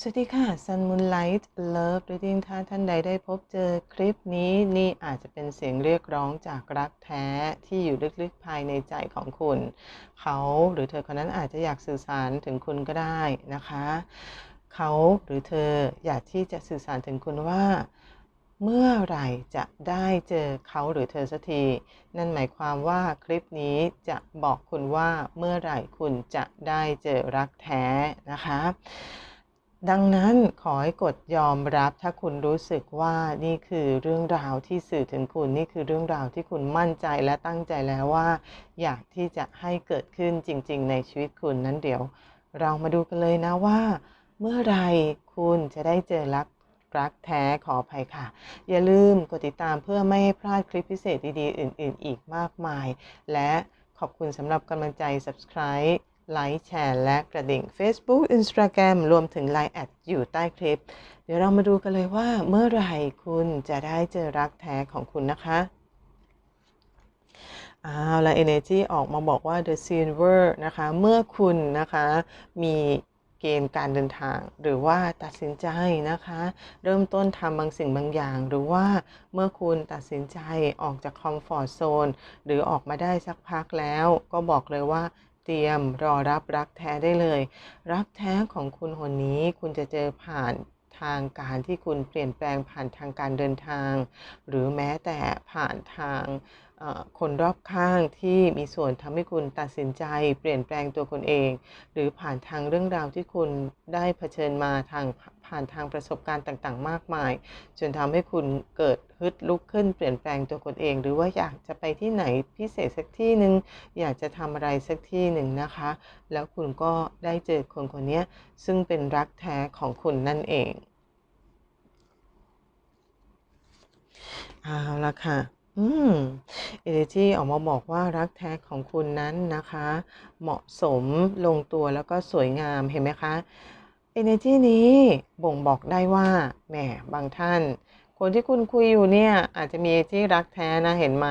สวัสดีค่ะ Sun Moonlight Love Reading ถ้าท่านใดได้พบเจอคลิปนี้นี่อาจจะเป็นเสียงเรียกร้องจากรักแท้ที่อยู่ลึกๆภายในใจของคุณ เขาหรือเธอคนนั้นอาจจะอยากสื่อสารถึงคุณก็ได้นะคะ เขาหรือเธออยากที่จะสื่อสารถึงคุณว่า เมื่อไหร่จะได้เจอเขาหรือเธอสักที นั่นหมายความว่าคลิปนี้จะบอกคุณว่าเมื่อไหร่คุณจะได้เจอรักแท้นะคะ ดังนั้นขอให้กดยอมรับถ้าคุณรู้สึกว่านี่คือเรื่องราวที่สื่อถึงคุณนี่คือเรื่องราวที่คุณมั่นใจและตั้งใจแล้วว่า อยากที่จะให้เกิดขึ้นจริง ๆ ในชีวิตคุณนั้นเดี๋ยว เรามาดูกันเลยนะว่า เมื่อไรคุณจะได้เจอรักรักแท้ขออภัยค่ะ อย่าลืมกดติดตามเพื่อไม่ให้พลาดคลิปพิเศษดีๆ อื่น ๆ อีกมากมาย และขอบคุณสำหรับกำลังใจ subscribe ไลค์แชร์และกระดิ่ง Facebook Instagram รวมถึง Line แอดอยู่ใต้คลิป เดี๋ยวเรามาดูกันเลยว่าเมื่อไหร่คุณจะได้เจอรักแท้ของคุณนะคะเอาวและ energy ออกมาบอกว่า the silver นะคะ เมื่อคุณนะคะมีเกณฑ์การเดินทาง หรือว่าตัดสินใจนะคะ เริ่มต้นทำบางสิ่งบางอย่าง หรือว่าเมื่อคุณตัดสินใจออกจากคอมฟอร์ z โซนหรือออกมาได้สักพักแล้ว ก็บอกเลยว่า เตรียมรอรับรักแท้ได้เลย รักแท้ของคุณคนนี้คุณจะเจอผ่านทางการที่คุณเปลี่ยนแปลงผ่านทางการเดินทาง หรือแม้แต่ผ่านทาง คนรอบข้างที่มีส่วนทำให้คุณตัดสินใจ เปลี่ยนแปลงตัวคุณเอง หรือผ่านทางเรื่องราวที่คุณได้เผชิญมาทางผ่านทางประสบการณ์ต่างๆ มากมาย จนทำให้คุณเกิดฮึดลุกขึ้นเปลี่ยนแปลงตัวคุณเอง หรือว่าอยากจะไปที่ไหนพิเศษสักที่หนึ่งอยากจะทำอะไรสักที่หนึ่งนะคะ แล้วคุณก็ได้เจอคนคนนี้ซึ่งเป็นรักแท้ของคุณนั่นเองเอาละค่ะ อืมเอเนจีออกมาบอกว่ารักแท้ของคุณนั้นนะคะ เหมาะสมลงตัวแล้วก็สวยงามเห็นไหมคะ Energy นี้บ่งบอกได้ว่าแหมบางท่าน คนที่คุณคุยอยู่เนี่ยอาจจะมีที่รักแท้นะเห็นไหม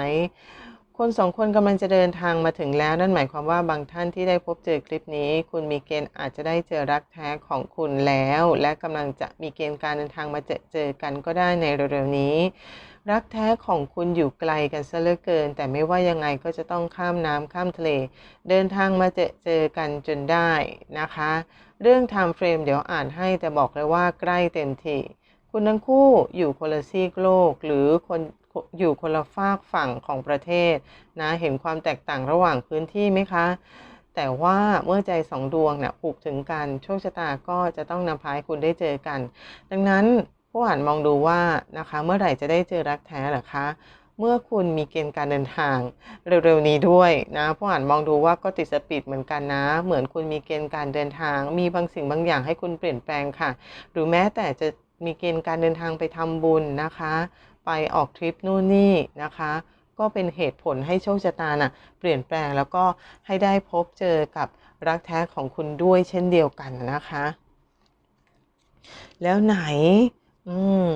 คนสองคนกำลังจะเดินทางมาถึงแล้วนั่นหมายความว่าบางท่านที่ได้พบเจอคลิปนี้ คุณมีเกณฑ์อาจจะได้เจอรักแท้ของคุณแล้ว และกำลังจะมีเกณฑ์การเดินทางมาเจอเจอกันก็ได้ในเร็วๆนี้ รักแท้ของคุณอยู่ไกลกันซะเหลือเกิน แต่ไม่ว่ายังไงก็จะต้องข้ามน้ำข้ามทะเล เดินทางมาเจอเจอกันจนได้นะคะ เรื่อง time frame เดี๋ยวอ่านให้แต่บอกเลยว่าใกล้เต็มทีคุณทั้งคู่อยู่คนละซีกโลกหรือคนอยู่คนละฝากฝั่งของประเทศนะเห็นความแตกต่างระหว่างพื้นที่ไหมคะ แต่ว่าเมื่อใจสองดวงเนี่ยผูกถึงกัน โชคชะตาก็จะต้องนำพาให้คุณได้เจอกัน ดังนั้น ผู้อ่านมองดูว่านะคะ เมื่อไหร่จะได้เจอรักแท้หรอคะ เมื่อคุณมีเกณฑ์การเดินทางเร็วๆนี้ด้วยนะผู้อ่านมองดูว่าก็ติดสปีดเหมือนกันนะ เหมือนคุณมีเกณฑ์การเดินทาง มีบางสิ่งบางอย่างให้คุณเปลี่ยนแปลงค่ะ หรือแม้แต่จะมีเกณฑ์การเดินทางไปทำบุญนะคะ ไปออกทริปนู่นนี่นะคะก็เป็นเหตุผลให้โชคชะตาน่ะเปลี่ยนแปลงแล้วก็ให้ได้พบเจอกับรักแท้ของคุณด้วยเช่นเดียวกันนะคะ แล้วไหน อืม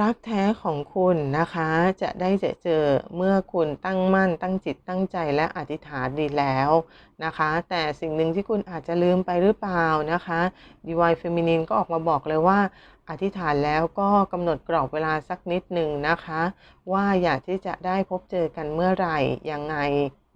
รักแท้ของคุณนะคะ จะได้เจอเจอเมื่อคุณตั้งมั่น ตั้งจิตตั้งใจและอธิษฐานดีแล้วนะคะ แต่สิ่งหนึ่งที่คุณอาจจะลืมไปหรือเปล่านะคะ Divine Feminine ก็ออกมาบอกเลยว่าอธิษฐานแล้วก็กำหนดกรอบเวลาสักนิดหนึ่งนะคะ ว่าอยากที่จะได้พบเจอกันเมื่อไหร่ยังไง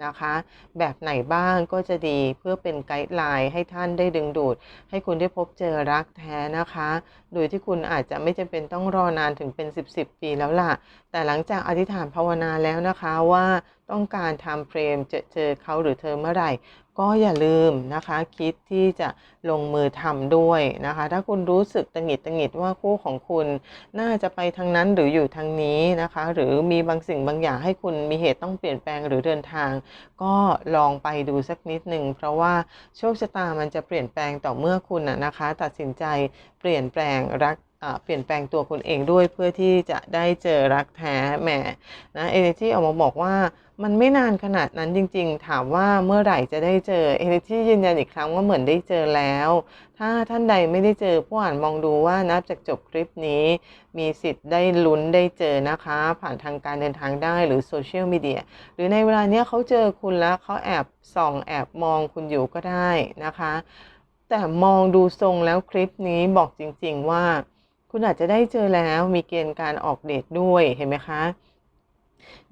นะคะ แบบไหนบ้างก็จะดีเพื่อเป็นไกด์ไลน์ให้ท่านได้ดึงดูด ให้คุณได้พบเจอรักแท้นะคะ โดยที่คุณอาจจะไม่จำเป็นต้องรอนานถึงเป็น 10บสปีแล้วล่ะ แต่หลังจากอธิษฐานภาวนาแล้วนะคะว่าต้องการทำเฟรมจะเจอเขาหรือเธอเมื่อไหร่ ก็อย่าลืมนะคะคิดที่จะลงมือทำด้วยนะคะ ถ้าคุณรู้สึกตังหิดตังหิดว่าคู่ของคุณน่าจะไปทางนั้นหรืออยู่ทางนี้นะคะ หรือมีบางสิ่งบางอย่างให้คุณมีเหตุต้องเปลี่ยนแปลงหรือเดินทาง ก็ลองไปดูสักนิดหนึ่งเพราะว่าโชคชะตามันจะเปลี่ยนแปลงต่อเมื่อคุณนะคะ ตัดสินใจเปลี่ยนแปลงรักเปลี่ยนแปลงตัวคุณเองด้วยเพื่อที่จะได้เจอรักแท้แหมนะเอเนจีออกมาบอกว่า มันไม่นานขนาดนั้นจริง ๆ ถามว่าเมื่อไหร่จะได้เจอเอเนจียืนยันอีกครั้งว่าเหมือนได้เจอแล้ว ถ้าท่านใดไม่ได้เจอผู้อ่านมองดูว่านับจากจบคลิปนี้ มีสิทธิ์ได้ลุ้นได้เจอนะคะ ผ่านทางการเดินทางได้หรือโซเชียลมีเดียหรือในเวลาเนี้ยเขาเจอคุณแล้วเขาแอบส่องแอบมองคุณอยู่ก็ได้นะคะ แต่มองดูทรงแล้วคลิปนี้บอกจริง ๆ ว่า คุณอาจจะได้เจอแล้วมีเกณฑ์การออกเดทด้วยเห็นไหมคะ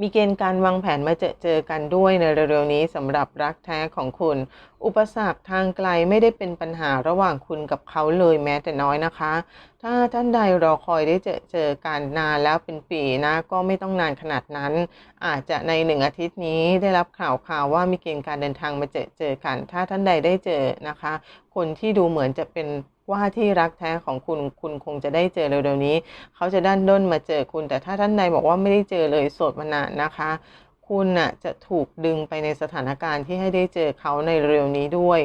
มีเกณฑ์การวางแผนมาเจอเจอกันด้วยในเร็วๆนี้สำหรับรักแท้ของคุณ อุปสรรคทางไกลไม่ได้เป็นปัญหาระหว่างคุณกับเขาเลยแม้แต่น้อยนะคะ ถ้าท่านใดรอคอยได้เจอเจอกันนานแล้วเป็นปีนะก็ไม่ต้องนานขนาดนั้น อาจจะในหนึ่งอาทิตย์นี้ได้รับข่าวข่าวว่ามีเกณฑ์การเดินทางมาเจอเจอกัน ถ้าท่านใดได้เจอนะคะ คนที่ดูเหมือนจะเป็น ว่าที่รักแท้ของคุณคุณคงจะได้เจอเร็วๆนี้ เขาจะด้านด้นมาเจอคุณ แต่ถ้าท่านใดบอกว่าไม่ได้เจอเลยโสดมานานนะคะ คุณน่ะจะถูกดึงไปในสถานการณ์ที่ให้ได้เจอเขาในเร็วนี้ด้วย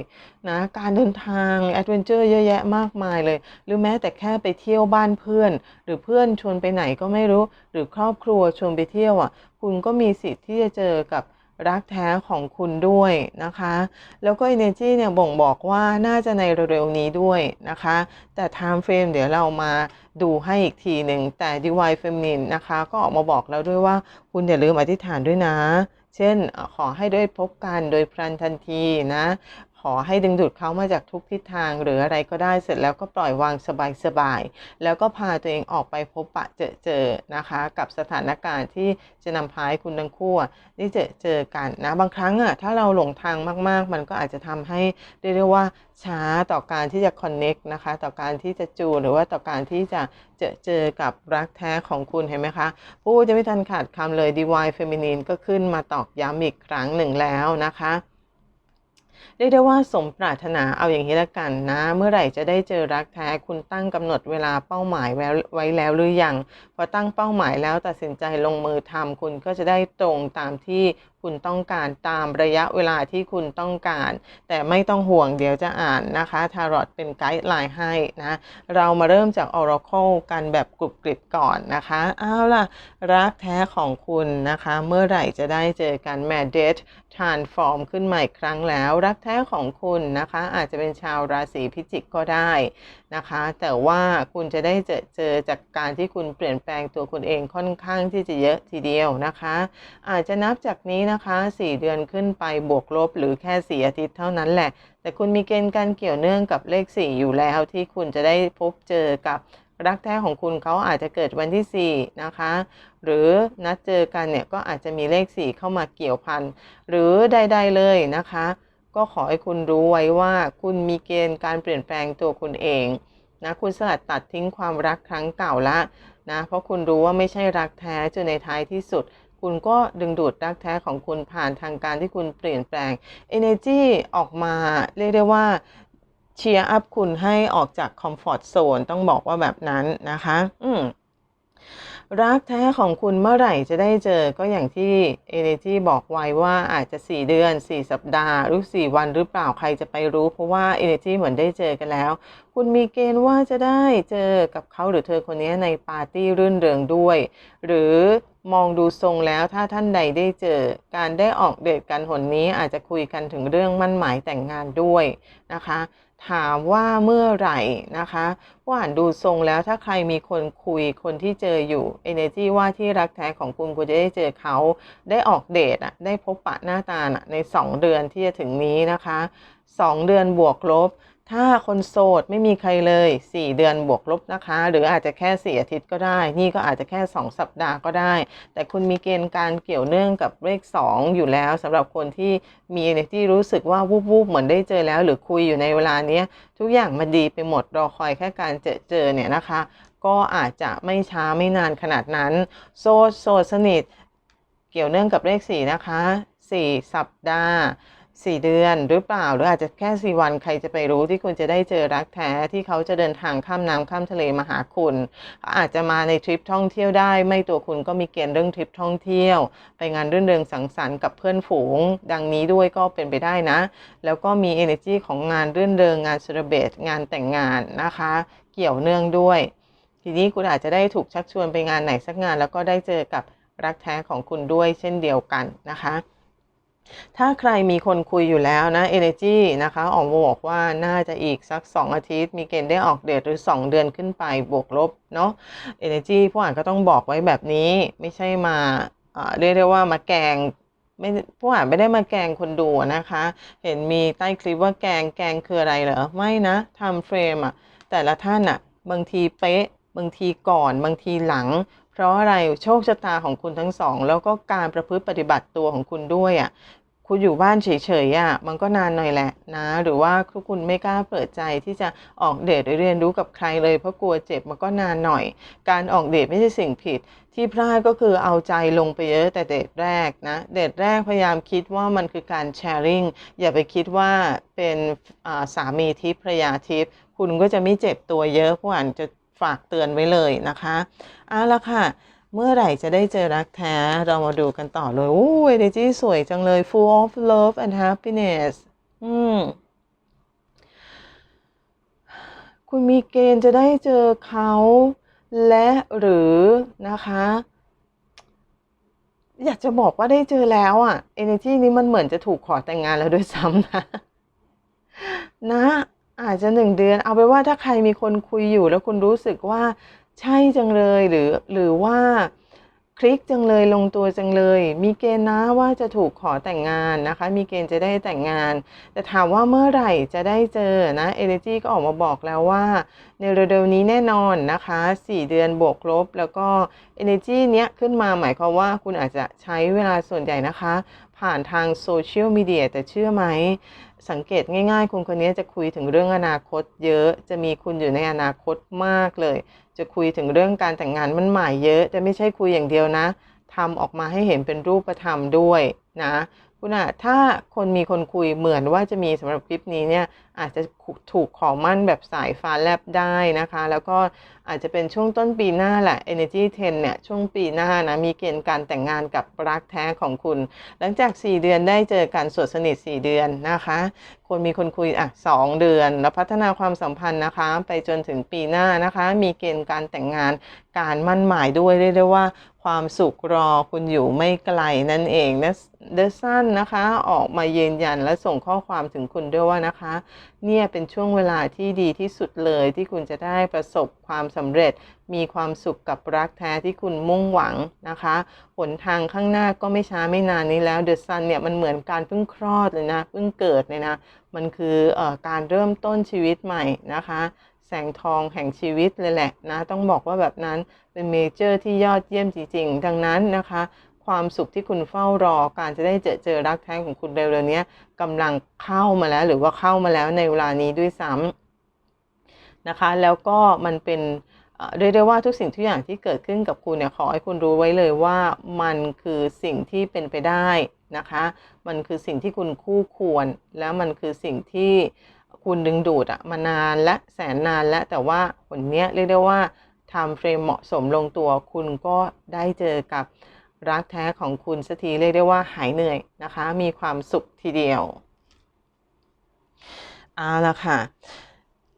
นะการเดินทางแอดเวนเจอร์เยอะแยะมากมายเลย หรือแม้แต่แค่ไปเที่ยวบ้านเพื่อน หรือเพื่อนชวนไปไหนก็ไม่รู้ หรือครอบครัวชวนไปเที่ยวอะ คุณก็มีสิทธิ์ที่จะเจอกับ รักแท้ของคุณด้วยนะคะ แล้วก็ energy เนี่ยบ่งบอกว่าน่าจะในเร็วๆนี้ด้วยนะคะ แต่ time frame เดี๋ยวเรามาดูให้อีกทีหนึ่งแต่ divine feminine นะคะ ก็ออกมาบอกแล้วด้วยว่าคุณอย่าลืมอธิษฐานด้วยนะ เช่นขอให้ได้พบกันโดยพลันทันทีนะ อให้ดึงดูดเขามาจากทุกทิศทางหรืออะไรก็ได้เสร็จแล้วก็ปล่อยวางสบายๆแล้วก็พาตัวเองออกไปพบปะเจอเจอนะคะ กับสถานการณ์ที่จะนำพาให้คุณทั้งคู่ได้เจอเจอกันนะบางครั้งอะถ้าเราหลงทางมากๆ มันก็อาจจะทำให้เรียกได้ว่าช้าต่อการที่จะ connect นะคะ ต่อการที่จะจูหรือว่าต่อการที่จะเจอเจอกับรักแท้ของคุณเห็นไหมคะพูดจะไม่ทันขาดคำเลย divine feminine ก็ขึ้นมาตอกย้ำอีกครั้งหนึ่งแล้วนะคะ เรียกได้ว่าสมปรารถนาเอาอย่างนี้ละกันนะ เมื่อไหร่จะได้เจอรักแท้คุณตั้งกำหนดเวลาเป้าหมายไว้ไวแล้วหรือยังพอตั้งเป้าหมายแล้วตัดสินใจลงมือทำคุณก็จะได้ตรงตามที่คุณต้องการตามระยะเวลาที่คุณต้องการ แต่ไม่ต้องห่วงเดี๋ยวจะอ่านนะคะทารอตเป็นไกด์ไลน์ให้นะเรามาเริ่มจาก Oracle กันแบบกรุบกริบก่อนนะคะเอาล่ะ รักแท้ของคุณนะคะ เมื่อไหร่จะได้เจอกันแมดเดท transform ขึ้นใหม่ครั้งแล้ว รักแท้ของคุณนะคะ อาจจะเป็นชาวราศีพิจิกก็ได้นะคะ แต่ว่าคุณจะได้เจอเจอจากการที่คุณเปลี่ยนแปลงตัวคุณเองค่อนข้างที่จะเยอะทีเดียวนะคะ อาจจะนับจากนี้นะคะ 4 เดือนขึ้นไปบวกลบหรือแค่ 4 อาทิตย์เท่านั้นแหละ แต่คุณมีเกณฑ์การเกี่ยวเนื่องกับเลข 4 อยู่แล้วที่คุณจะได้พบเจอกับ รักแท้ของคุณเขาอาจจะเกิดวันที่ 4 นะคะ หรือนัดเจอกันเนี่ยก็อาจจะมีเลข 4 เข้ามาเกี่ยวพัน หรือใด ๆ เลยนะคะ ก็ขอให้คุณรู้ไว้ว่าคุณมีเกณฑ์การเปลี่ยนแปลงตัวคุณเองนะคุณสลัดตัดทิ้งความรักครั้งเก่าละนะเพราะคุณรู้ว่าไม่ใช่รักแท้จนในท้ายที่สุด คุณก็ดึงดูดรักแท้ของคุณผ่านทางการที่คุณเปลี่ยนแปลง Energy ออกมาเรียกได้ว่า เชียร์อัพคุณให้ออกจากคอมฟอร์ z โซนต้องบอกว่าแบบนั้นนะคะ อืมรักแท้ของคุณเมื่อไหร่จะได้เจอก็อย่างที่ Energy บอกไว้ว่าอาจจะ 4 เดือน 4 สัปดาห์ หรือ 4 วันหรือเปล่าใครจะไปรู้ เพราะว่า Energy เหมือนได้เจอกันแล้ว คุณมีเกณฑ์ว่าจะได้เจอกับเขาหรือเธอคนนี้ในปาร์ตี้รื่นเริงด้วย หรือมองดูทรงแล้วถ้าท่านใดได้เจอ การได้ออกเดทกันหนนี้อาจจะคุยกันถึงเรื่องมั่นหมายแต่งงานด้วยนะคะ ถามว่าเมื่อไหร่นะคะว่าอ่านดูทรงแล้วถ้าใครมีคนคุยคนที่เจออยู่ energy ว่าที่รักแท้ของคุณคุณจะได้เจอเขา ได้ออกเดทอะได้พบปะหน้าตาน่ะใน 2 เดือนที่จะถึงนี้นะคะ 2 เดือนบวกลบ ถ้าคนโสดไม่มีใครเลย 4 เดือนบวกลบนะคะ หรืออาจจะแค่ 4 อาทิตย์ก็ได้ นี่ก็อาจจะแค่ 2 สัปดาห์ก็ได้ แต่คุณมีเกณฑ์การเกี่ยวเนื่องกับเลข 2 อยู่แล้วสำหรับคนที่มี energy รู้สึกว่าวูบๆเหมือนได้เจอแล้ว หรือคุยอยู่ในเวลานี้ทุกอย่างมันดีไปหมดรอคอยแค่การเจอเจอเนี่ยนะคะ ก็อาจจะไม่ช้าไม่นานขนาดนั้นโซดโซดสนิท เกี่ยวเนื่องกับเลขสี่นะคะ 4 สัปดาห์ 4 เดือนหรือเปล่า หรืออาจจะแค่ 4 วันใครจะไปรู้ที่คุณจะได้เจอรักแท้ที่เขาจะเดินทางข้ามน้ำข้ามทะเลมาหาคุณอาจจะมาในทริปท่องเที่ยวได้ ไม่ตัวคุณก็มีเกณฑ์เรื่องทริปท่องเที่ยว ไปงานเรื่นเริงสังสรรค์กับเพื่อนฝูง ดังนี้ด้วยก็เป็นไปได้นะ แล้วก็มี energy ของงานเรื่นเริงงานเซเลบตงานแต่งงานนะคะ เกี่ยวเนื่องด้วย ทีนี้คุณอาจจะได้ถูกชักชวนไปงานไหนสักงาน แล้วก็ได้เจอกับรักแท้ของคุณด้วยเช่นเดียวกันนะคะ ถ้าใครมีคนคุยอยู่แล้วนะ Energy นะคะออกมาบอกว่าน่าจะอีกสัก 2 อาทิตย์ มีเกณฑ์ได้ออกเดทหรือ 2 เดือนขึ้นไปบวกลบเนาะ Energy ผู้อ่านก็ต้องบอกไว้แบบนี้ไม่ใช่มาเอ่อเรียกได้ว่ามาแกงไม่ผู้อ่านไม่ได้มาแกงคนดูนะคะ เห็นมีใต้คลิปว่าแกงแกงคืออะไรเหรอ ไม่นะทำเฟรมอะแต่ละท่านอะบางทีเป๊ะ บางทีก่อน บางทีหลัง เพราะอะไรโชคชะตาของคุณทั้งสอง แล้วก็การประพฤติปฏิบัติตัวของคุณด้วยอะคุณอยู่บ้านเฉยๆอะมันก็นานหน่อยแหละนะ หรือว่าคุณไม่กล้าเปิดใจที่จะออกเดทหรือเรียนรู้กับใครเลยเพราะกลัวเจ็บมันก็นานหน่อย การออกเดทไม่ใช่สิ่งผิด ที่พลาดก็คือเอาใจลงไปเยอะแต่เดทแรกนะ เดทแรกพยายามคิดว่ามันคือการแชร์ริงอย่าไปคิดว่าเป็นสามีทิพย์ภรรยาทิพย์คุณก็จะไม่เจ็บตัวเยอะผู้อ่านจะ ฝากเตือนไว้เลยนะคะเอาละค่ะ เมื่อไหร่จะได้เจอรักแท้เรามาดูกันต่อเลย โอ้ยเดจี้สวยจังเลย full of love and happiness อืมคุณมีเกณฑ์จะได้เจอเขาและหรือนะคะ อยากจะบอกว่าได้เจอแล้วอะ energy นี้มันเหมือนจะถูกขอแต่งงานแล้วด้วยซ้ำนะ นะ อาจจะหนึ่งเดือน เอาไปว่าถ้าใครมีคนคุยอยู่ แล้วคุณรู้สึกว่าใช่จังเลยหรือหรือว่าคลิกจังเลยลงตัวจังเลย มีเกณฑ์นะว่าจะถูกขอแต่งงานนะคะ มีเกณฑ์จะได้แต่งงาน แต่ถามว่าเมื่อไหร่จะได้เจอนะ Energy ก็ออกมาบอกแล้วว่า ในเร็วๆนี้แน่นอนนะคะ 4 เดือนบวกลบ แล้วก็ Energy เนี้ยขึ้นมาหมายความว่าคุณอาจจะใช้เวลาส่วนใหญ่นะคะ ผ่านทางโซเชียลมีเดียแต่เชื่อไหม สังเกตง่ายๆ คุณคนนี้จะคุยถึงเรื่องอนาคตเยอะ จะมีคุณอยู่ในอนาคตมากเลย จะคุยถึงเรื่องการแต่งงานมันหมายเยอะ จะไม่ใช่คุยอย่างเดียวนะ ทำออกมาให้เห็นเป็นรูปธรรมด้วยนะคุณอะถ้าคนมีคนคุยเหมือนว่าจะมีสำหรับคลิปนี้เนี่ยอาจจะถูกขอมั่นแบบสายฟ้าแลบได้นะคะ แล้วก็อาจจะเป็นช่วงต้นปีหน้าแหละ Energy 10เนี่ยช่วงปีหน้านะมีเกณฑ์การแต่งงานกับรักแท้ของคุณ หลังจาก 4 เดือนได้เจอกันสวดสนิท 4 เดือนนะคะคนมีคนคุยอะ2เดือน แล้วพัฒนาความสัมพันธ์นะคะ ไปจนถึงปีหน้านะคะ มีเกณฑ์การแต่งงานการมั่นหมายด้วยเรียกได้ว่า ความสุขรอคุณอยู่ไม่ไกลนั่นเองนะเดซันนะคะ ออกมายืนยันและส่งข้อความถึงคุณด้วยว่านะคะ เนี่ยเป็นช่วงเวลาที่ดีที่สุดเลยที่คุณจะได้ประสบความสำเร็จ มีความสุขกับรักแท้ที่คุณมุ่งหวังนะคะหนทางข้างหน้าก็ไม่ช้าไม่นานนี้แล้วเดอะซันเนี่ยมันเหมือนการเพิ่งคลอดเลยนะเพิ่งเกิดเลยนะ มันคืออการเริ่มต้นชีวิตใหม่นะคะ แสงทองแห่งชีวิตเลยแหละนะต้องบอกว่าแบบนั้นเป็นเมเจอร์ที่ยอดเยี่ยมจริงๆ ดังนั้นนะคะ ความสุขที่คุณเฝ้ารอการจะได้เจอเจอรักแท้ของคุณเร็วๆนี้กำลังเข้ามาแล้วหรือว่าเข้ามาแล้วในเวลานี้ด้วยซ้ำนะคะ แล้วก็มันเป็นเรียกได้ว่าทุกสิ่งทุกอย่างที่เกิดขึ้นกับคุณเนี่ยขอให้คุณรู้ไว้เลยว่ามันคือสิ่งที่เป็นไปได้นะคะ มันคือสิ่งที่คุณคู่ควร แล้วมันคือสิ่งที่ คุณดึงดูดอะมานานและแสนนานและแต่ว่าผลเนี้ยเรียกได้ว่าทำเฟรมเหมาะสมลงตัวคุณก็ได้เจอกับรักแท้ของคุณสักทีเรียกได้ว่าหายเหนื่อยนะคะ มีความสุขทีเดียวเอาละค่ะ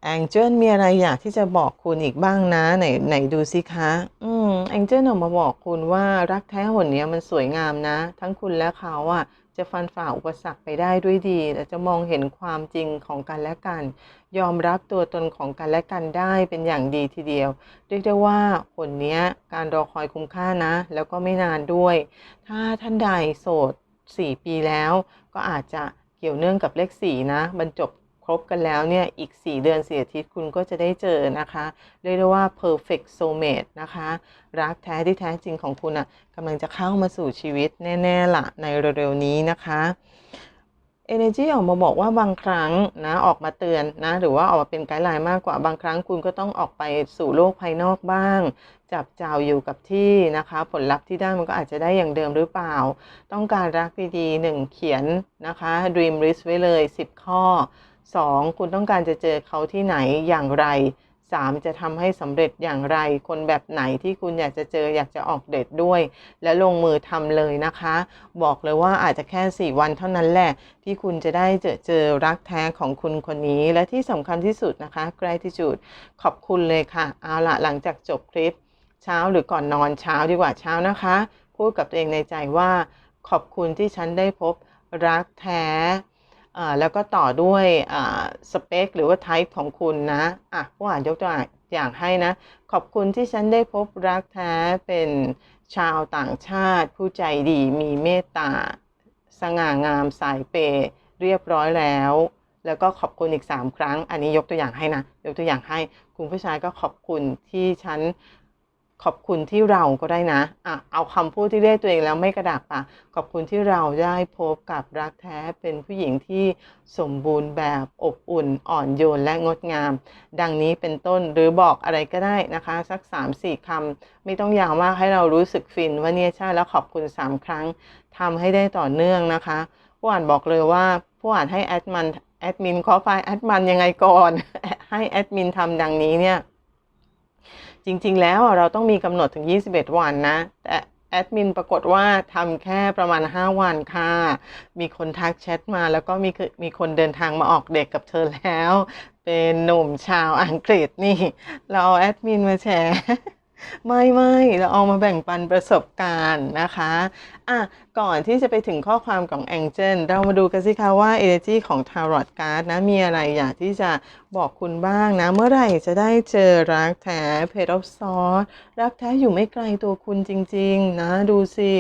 แองเจิลมีอะไรอยากที่จะบอกคุณอีกบ้างนะไหนไหนดูสิคะ อืมแองเจิลออกมาบอกคุณว่ารักแท้หนนี้ยมันสวยงามนะ ทั้งคุณและเขาอะ จะฟันฝ่าอุปสรรคไปได้ด้วยดี และจะมองเห็นความจริงของกันและกัน ยอมรับตัวตนของกันและกันได้เป็นอย่างดีทีเดียว เรียกได้ว่าผลนี้การรอคอยคุ้มค่านะ แล้วก็ไม่นานด้วย ถ้าท่านใดโสด 4 ปีแล้ว ก็อาจจะเกี่ยวเนื่องกับเลข4นะบรรจบ รบกันแล้วเนี่ย อีก 4 เดือน4อาทิตย์คุณก็จะได้เจอนะคะ เรียกได้ว่า perfect soulmate นะคะ รักแท้ที่แท้จริงของคุณอะ่ะกำลังจะเข้ามาสู่ชีวิตแน่ๆละในเร็วๆนี้นะคะ Energy ออกมาบอกว่าบางครั้งนะออกมาเตือนนะ หรือว่าออกมาเป็นไกด์ไลน์มากกว่าบางครั้งคุณก็ต้องออกไปสู่โลกภายนอกบ้าง จับจ่าวอยู่กับที่นะคะ ผลลัพธ์ที่ได้มันก็อาจจะได้อย่างเดิมหรือเปล่า ต้องการรักดีๆหนึ่งเขียนนะคะ dream list ไว้เลย 10 ข้อ 2. คุณต้องการจะเจอเขาที่ไหนอย่างไร 3. จะทำให้สำเร็จอย่างไร คนแบบไหนที่คุณอยากจะเจออยากจะออกเดทด้วย และลงมือทำเลยนะคะ บอกเลยว่าอาจจะแค่ 4 วันเท่านั้นแหละ ที่คุณจะได้เจอเจอรักแท้ของคุณคนนี้ และที่สำคัญที่สุดนะคะ gratitude ขอบคุณเลยค่ะ เอาละหลังจากจบคลิป เช้าหรือก่อนนอนเช้าดีกว่าเช้านะคะ พูดกับตัวเองในใจว่า ขอบคุณที่ฉันได้พบรักแท้ แล้วก็ต่อด้วยสเปคหรือว่าไทป์ของคุณนะอะผู้อ่านยกตัวอย่างให้นะ ขอบคุณที่ฉันได้พบรักแท้เป็นชาวต่างชาติ ผู้ใจดีมีเมตตา สง่างามสายเปเรียบร้อยแล้ว แล้วก็ขอบคุณอีก 3 ครั้ง อันนี้ยกตัวอย่างให้นะ ยกตัวอย่างให้ คุณผู้ชายก็ขอบคุณที่ฉัน ขอบคุณที่เราก็ได้นะอะเอาคำพูดที่เรียกตัวเองแล้วไม่กระดากปะขอบคุณที่เราได้พบกับรักแท้เป็นผู้หญิงที่สมบูรณ์แบบอบอุ่น อ่อนโยนและงดงาม ดังนี้เป็นต้นหรือบอกอะไรก็ได้นะคะ สัก 3-4คำไม่ต้องยาวมากให้เรารู้สึกฟินว่าเนี่ยใช่แล้วขอบคุณ 3 ครั้งทำให้ได้ต่อเนื่องนะคะผู้อ่านบอกเลยว่าผู้อ่านให้แอดมินแอดมินขอไฟแอดมินยังไงก่อน ให้แอดมินทำดังนี้เนี่ย จริงๆ แล้วเราต้องมีกำหนดถึง 21 วันนะ แต่แอดมินปรากฏว่าทำแค่ประมาณ 5 วันค่ะ มีคนทักแชทมาแล้วก็มีมีคนเดินทางมาออกเด็กกับเธอแล้ว เป็นหนุ่มชาวอังกฤษนี่ เราเอาแอดมินมาแชร์ ไม่ไม่เราเอามาแบ่งปันประสบการณ์นะคะอะก่อนที่จะไปถึงข้อความของแองเจลเรามาดูกันสิคะว่า Energy ของ Tarot Card นะ มีอะไรอยากที่จะบอกคุณบ้างนะ เมื่อไหร่จะได้เจอรักแท้ Page of Swords รักแท้อยู่ไม่ไกลตัวคุณจริง ๆ นะ ดูสิ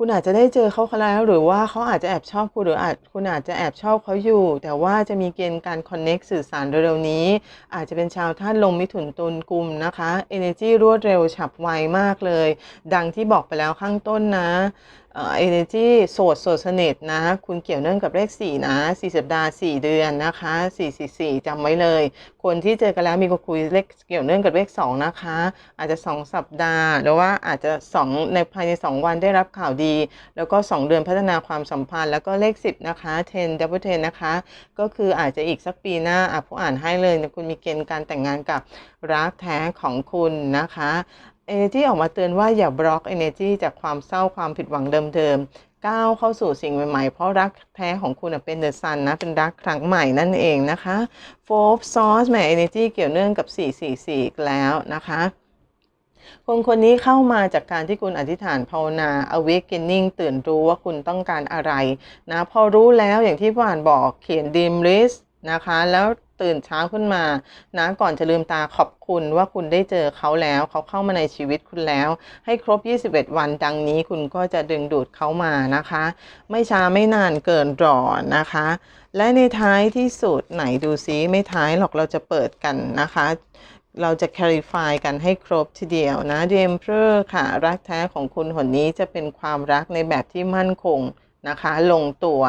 คุณอาจจะได้เจอเขาแล้วหรือว่าเขาอาจจะแอบชอบคุณหรืออาจคุณอาจจะแอบชอบเขาอยู่ แต่ว่าจะมีเกณฑ์การคอนเน็กสื่อสารเร็วๆนี้ อาจจะเป็นชาวธาตุลมมิถุนตุลกุมนะคะ Energy รวดเร็วฉับไวมากเลย ดังที่บอกไปแล้วข้างต้นนะเอ่อ Energy โสดโสดสนิทนะ คุณเกี่ยวเนื่องกับเลข 4 นะ 4 สัปดาห์ 4 เดือนนะคะ 444จำไว้เลย คนที่เจอกันแล้วมีคุยเลขเกี่ยวเนื่องกับเลข 2 นะคะ อาจจะ 2 สัปดาห์ หรือว่าอาจจะ 2 ในภายใน 2 วันได้รับข่าวดี แล้วก็ 2 เดือนพัฒนาความสัมพันธ์ แล้วก็เลข 10 นะคะ 10 double 10 นะคะ ก็คืออาจจะอีกสักปีหน้าอะผู้อ่านให้เลยนะคุณมีเกณฑ์การแต่งงานกับรักแท้ของคุณนะคะ Energy ออกมาเตือนว่าอย่าบล็อก Energy จากความเศร้าความผิดหวังเดิมๆก้าวเข้าสู่สิ่งใหม่ๆ เพราะรักแท้ของคุณเป็นเดอะซันนะ เป็นรักครั้งใหม่นั่นเองนะคะโฟร์ซอสแหม Energy เกี่ยวเนื่องกับ 444 อีกแล้วนะคะคนคนนี้เข้ามาจากการที่คุณอธิษฐานภาวนา awakening ตื่นรู้ว่าคุณต้องการอะไรนะ พอรู้แล้วอย่างที่ผ่านบอกเขียน dream list นะคะ แล้ว ตื่นเช้าขึ้นมานะก่อนจะลืมตาขอบคุณว่าคุณได้เจอเขาแล้ว เขาเข้ามาในชีวิตคุณแล้ว ให้ครบ 21 วันดังนี้คุณก็จะดึงดูดเขามานะคะ ไม่ช้าไม่นานเกินรอนะคะ และในท้ายที่สุดไหนดูซิไม่ท้ายหรอกเราจะเปิดกันนะคะเราจะ clarify กันให้ครบทีเดียวนะ The Emperor ค่ะ รักแท้ของคุณหนนี้จะเป็นความรักในแบบที่มั่นคง นะคะ ลงตัว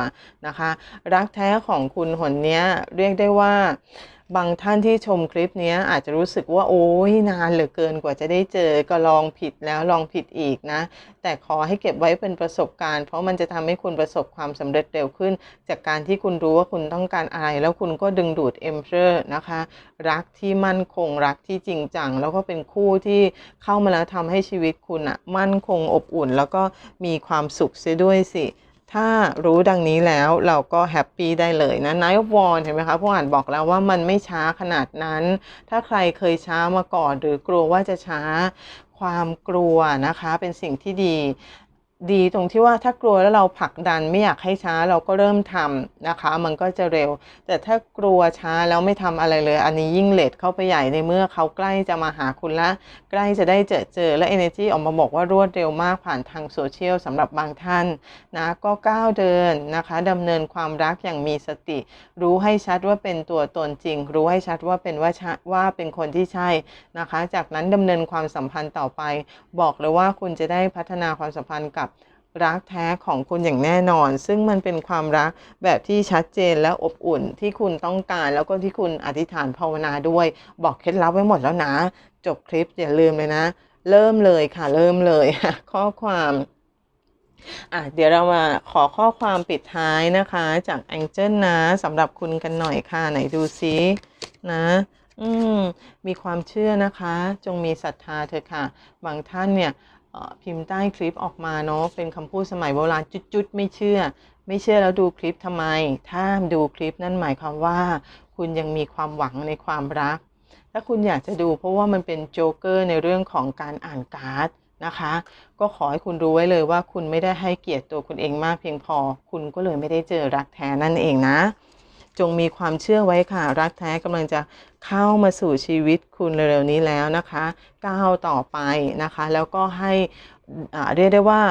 นะคะ รักแท้ของคุณหนเนี้ยเรียกได้ว่าบางท่านที่ชมคลิปเนี้ยอาจจะรู้สึกว่าโอ้ยนานเหลือเกินกว่าจะได้เจอก็ลองผิดแล้วลองผิดอีกนะ แต่ขอให้เก็บไว้เป็นประสบการณ์ เพราะมันจะทำให้คุณประสบความสำเร็จเร็วขึ้น จากการที่คุณรู้ว่าคุณต้องการอะไร แล้วคุณก็ดึงดูด Emperor นะคะ รักที่มั่นคงรักที่จริงจัง แล้วก็เป็นคู่ที่เข้ามาแล้วทำให้ชีวิตคุณอะมั่นคงอบอุ่น แล้วก็มีความสุขเสียด้วยสิ ถ้ารู้ดังนี้แล้วเราก็แฮปปี้ได้เลยนะนายบวอนเห็นไหมคะผู้อ่านบอกแล้วว่ามันไม่ช้าขนาดนั้น ถ้าใครเคยช้ามาก่อน หรือกลัวว่าจะช้าความกลัวนะคะ เป็นสิ่งที่ดี ดีตรงที่ว่าถ้ากลัวแล้วเราผลักดันไม่อยากให้ช้าเราก็เริ่มทำนะคะ มันก็จะเร็ว แต่ถ้ากลัวช้าแล้วไม่ทำอะไรเลย อันนี้ยิ่งเลทเข้าไปใหญ่ในเมื่อเขาใกล้จะมาหาคุณละ ใกล้จะได้เจอเจอและ Energy ออกมาบอกว่ารวดเร็วมากผ่านทางโซเชียลสำหรับบางท่านนะก็ก้าวเดินนะคะดำเนินความรักอย่างมีสติ รู้ให้ชัดว่าเป็นตัวตนจริง รู้ให้ชัดว่าเป็นว่าว่าเป็นคนที่ใช่นะคะ จากนั้นดำเนินความสัมพันธ์ต่อไป บอกเลยว่าคุณจะได้พัฒนาความสัมพันธ์กับ รักแท้ของคุณอย่างแน่นอน ซึ่งมันเป็นความรักแบบที่ชัดเจนและอบอุ่นที่คุณต้องการ แล้วก็ที่คุณอธิษฐานภาวนาด้วย บอกเคล็ดลับไว้หมดแล้วนะ จบคลิปอย่าลืมเลยนะ เริ่มเลยค่ะ เริ่มเลยข้อความอะเดี๋ยวเรามาขอข้อความปิดท้ายนะคะ จากแองเจิลนะสำหรับคุณกันหน่อยค่ะ ไหนดูซินะอืมมีความเชื่อนะคะ จงมีศรัทธาเถอะค่ะ บางท่านเนี่ย พิมพ์ใต้คลิปออกมาเนาะเป็นคำพูดสมัยโบราณจุดๆ ไม่เชื่อ ไม่เชื่อแล้วดูคลิปทำไม ถ้าดูคลิปนั่นหมายความว่า คุณยังมีความหวังในความรัก ถ้าคุณอยากจะดูเพราะว่ามันเป็นโจ๊กเกอร์ในเรื่องของการอ่านการ์ดนะคะ ก็ขอให้คุณรู้ไว้เลยว่าคุณไม่ได้ให้เกียรติตัวคุณเองมากเพียงพอ คุณก็เลยไม่ได้เจอรักแท้นั่นเองนะ จงมีความเชื่อไว้ค่ะ รักแท้กำลังจะเข้ามาสู่ชีวิตคุณเร็วๆนี้แล้วนะคะก้าวต่อไปนะคะ แล้วก็ให้อ่าเรียกได้ว่า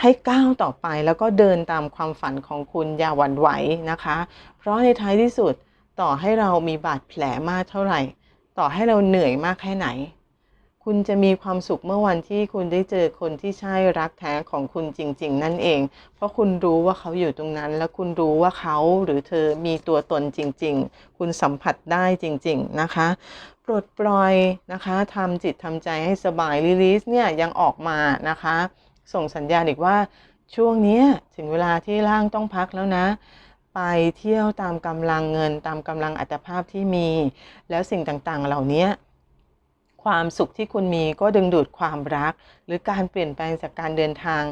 ให้ก้าวต่อไปแล้วก็เดินตามความฝันของคุณอย่าหวั่นไหวนะคะ เพราะในท้ายที่สุดต่อให้เรามีบาดแผลมากเท่าไหร่ ต่อให้เราเหนื่อยมากแค่ไหน คุณจะมีความสุขเมื่อวันที่คุณได้เจอคนที่ใช่รักแท้ของคุณจริง ๆ นั่นเอง เพราะคุณรู้ว่าเขาอยู่ตรงนั้น และคุณรู้ว่าเขาหรือเธอมีตัวตนจริง ๆ คุณสัมผัสได้จริง ๆ นะคะปลดปล่อยนะคะทำจิตทำใจให้สบายรีลิสเนี่ยยังออกมานะคะ ส่งสัญญาณอีกว่าช่วงนี้ถึงเวลาที่ร่างต้องพักแล้วนะไปเที่ยวตามกำลังเงินตามกำลังอัตภาพที่มี แล้วสิ่งต่างๆ เหล่านี้ ความสุขที่คุณมีก็ดึงดูดความรัก หรือการเปลี่ยนแปลงจากการเดินทาง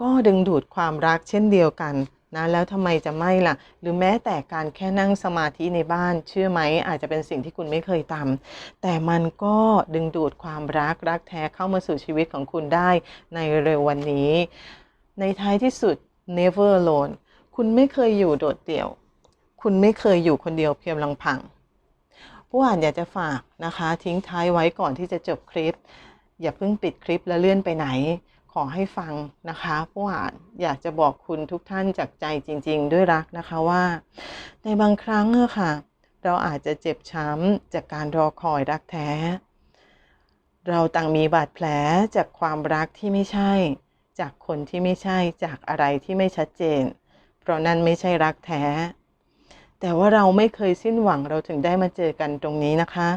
ก็ดึงดูดความรักเช่นเดียวกันนะแล้วทำไมจะไม่ล่ะ หรือแม้แต่การแค่นั่งสมาธิในบ้าน เชื่อไหมอาจจะเป็นสิ่งที่คุณไม่เคยทำแต่มันก็ดึงดูดความรักรักแท้เข้ามาสู่ชีวิตของคุณได้ในเร็ววันนี้ ในท้ายที่สุด never alone คุณไม่เคยอยู่โดดเดี่ยว คุณไม่เคยอยู่คนเดียวเพียงลำพัง ผู้อ่านอยากจะฝากนะคะ ทิ้งท้ายไว้ก่อนที่จะจบคลิป อย่าเพิ่งปิดคลิปแล้วเลื่อนไปไหน ขอให้ฟังนะคะ ผู้อ่านอยากจะบอกคุณทุกท่านจากใจจริง ๆ ด้วยรักนะคะว่า ในบางครั้งอะค่ะ เราอาจจะเจ็บช้ำจากการรอคอยรักแท้ เราต่างมีบาดแผลจากความรักที่ไม่ใช่ จากคนที่ไม่ใช่จากอะไรที่ไม่ชัดเจน เพราะนั่นไม่ใช่รักแท้ แต่ว่าเราไม่เคยสิ้นหวังเราถึงได้มาเจอกันตรงนี้นะคะ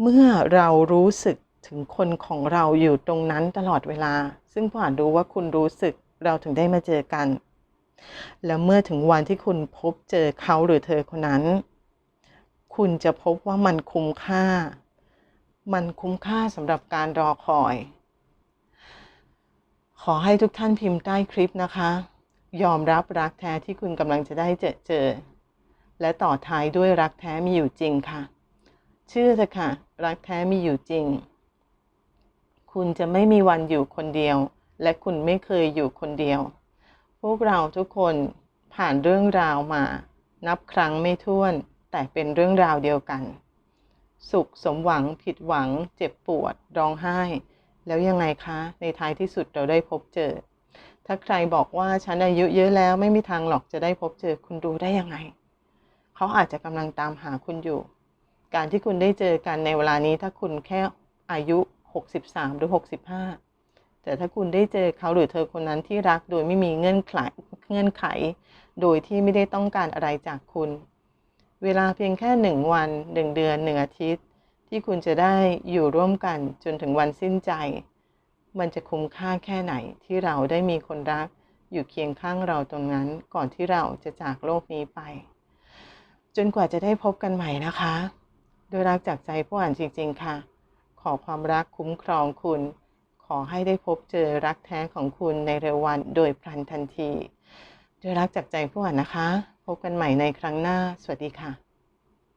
เมื่อเรารู้สึกถึงคนของเราอยู่ตรงนั้นตลอดเวลา ซึ่งผู้อ่านรู้ว่าคุณรู้สึกเราถึงได้มาเจอกัน แล้วเมื่อถึงวันที่คุณพบเจอเขาหรือเธอคนนั้น คุณจะพบว่ามันคุ้มค่า มันคุ้มค่าสำหรับการรอคอย ขอให้ทุกท่านพิมพ์ใต้คลิปนะคะ ยอมรับรักแท้ที่คุณกำลังจะได้เจอเจอ และต่อท้ายด้วยรักแท้มีอยู่จริงค่ะ เชื่อเถอะค่ะ รักแท้มีอยู่จริง คุณจะไม่มีวันอยู่คนเดียว และคุณไม่เคยอยู่คนเดียว พวกเราทุกคนผ่านเรื่องราวมา นับครั้งไม่ถ้วน แต่เป็นเรื่องราวเดียวกัน สุขสมหวังผิดหวัง เจ็บปวด ร้องไห้ แล้วยังไงคะ ในท้ายที่สุดเราได้พบเจอ ถ้าใครบอกว่าฉันอายุเยอะแล้วไม่มีทางหรอกจะได้พบเจอคุณดูได้ยังไง เขาอาจจะกำลังตามหาคุณอยู่ การที่คุณได้เจอกันในเวลานี้ถ้าคุณแค่อายุ 63 หรือ 65 แต่ถ้าคุณได้เจอเขาหรือเธอคนนั้นที่รักโดยไม่มีเงื่อนไขเงื่อนไข โดยที่ไม่ได้ต้องการอะไรจากคุณ เวลาเพียงแค่หนึ่งวันหนึ่งเดือนหนึ่งอาทิตย์ ที่คุณจะได้อยู่ร่วมกันจนถึงวันสิ้นใจ มันจะคุ้มค่าแค่ไหนที่เราได้มีคนรัก อยู่เคียงข้างเราตรงนั้นก่อนที่เราจะจากโลกนี้ไป จนกว่าจะได้พบกันใหม่นะคะ โดยรักจากใจผู้อ่านจริง ๆ ค่ะ ขอความรักคุ้มครองคุณ ขอให้ได้พบเจอรักแท้ของคุณในเร็ววันโดยพลันทันที โดยรักจากใจผู้อ่านนะคะ พบกันใหม่ในครั้งหน้า สวัสดีค่ะ